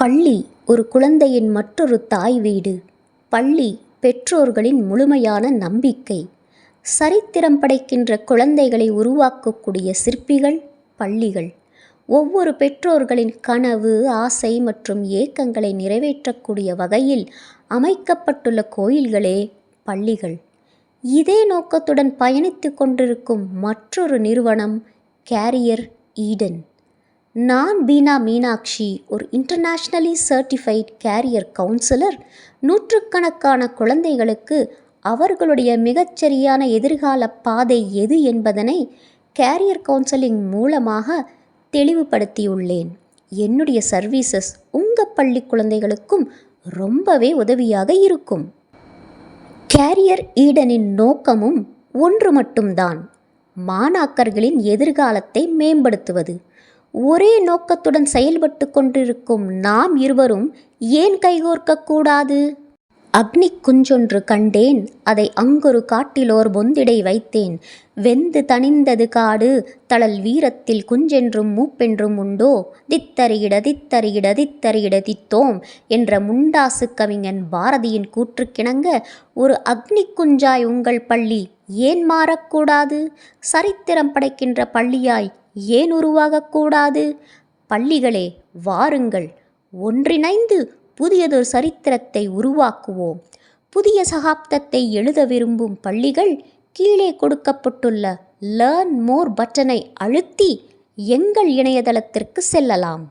பள்ளி ஒரு குழந்தையின் மற்றொரு தாய் வீடு. பள்ளி பெற்றோர்களின் முழுமையான நம்பிக்கை. சரித்திரம் படைக்கின்ற குழந்தைகளை உருவாக்கக்கூடிய சிற்பிகள் பள்ளிகள். ஒவ்வொரு பெற்றோர்களின் கனவு ஆசை மற்றும் ஏக்கங்களை நிறைவேற்றக்கூடிய வகையில் அமைக்கப்பட்டுள்ள கோயில்களே பள்ளிகள். இதே நோக்கத்துடன் பயணித்து கொண்டிருக்கும் மற்றொரு நிறுவனம் கேரியர் ஈடன். நான் பீனா மீனாட்சி ஒரு இன்டர்நேஷ்னலி சர்டிஃபைட் கேரியர் கவுன்சிலர் நூற்றுக்கணக்கான குழந்தைகளுக்கு அவர்களுடைய மிகச்சரியான எதிர்கால பாதை எது என்பதனை கேரியர் கவுன்சிலிங் மூலமாக தெளிவுபடுத்தியுள்ளேன். என்னுடைய சர்வீசஸ் உங்கள் பள்ளி குழந்தைகளுக்கும் ரொம்பவே உதவியாக இருக்கும். கேரியர் ஈடனின் நோக்கமும் ஒன்று மட்டும்தான் மாணாக்கர்களின் எதிர்காலத்தை மேம்படுத்துவது. ஒரே நோக்கத்துடன் செயல்பட்டு கொண்டிருக்கும் நாம் இருவரும் ஏன் கைகோர்க்கக்கூடாது அக்னி குஞ்சொன்று கண்டேன் அதை அங்கொரு காட்டிலோர் பொந்திடை வைத்தேன். வெந்து தணிந்தது காடு தளல் வீரத்தில் குஞ்சென்றும் மூப்பென்றும் உண்டோ? தித்தறியிட தித்தறியிட தித்தறியிட தித்தோம் என்ற முண்டாசு கவிஞன் பாரதியின் கூற்றுக்கிணங்க ஒரு அக்னி குஞ்சாய் உங்கள் பள்ளி ஏன் மாறக்கூடாது சரித்திரம் படைக்கின்ற பள்ளியாய் ஏன் உருவாகக்கூடாது பள்ளிகளே வாருங்கள் ஒன்றிணைந்து புதியதொரு சரித்திரத்தை உருவாக்குவோம். புதிய சகாப்தத்தை எழுத விரும்பும் பள்ளிகள் கீழே கொடுக்கப்பட்டுள்ள லேர்ன் மோர் பட்டனை அழுத்தி எங்கள் இணையதளத்திற்கு செல்லலாம்.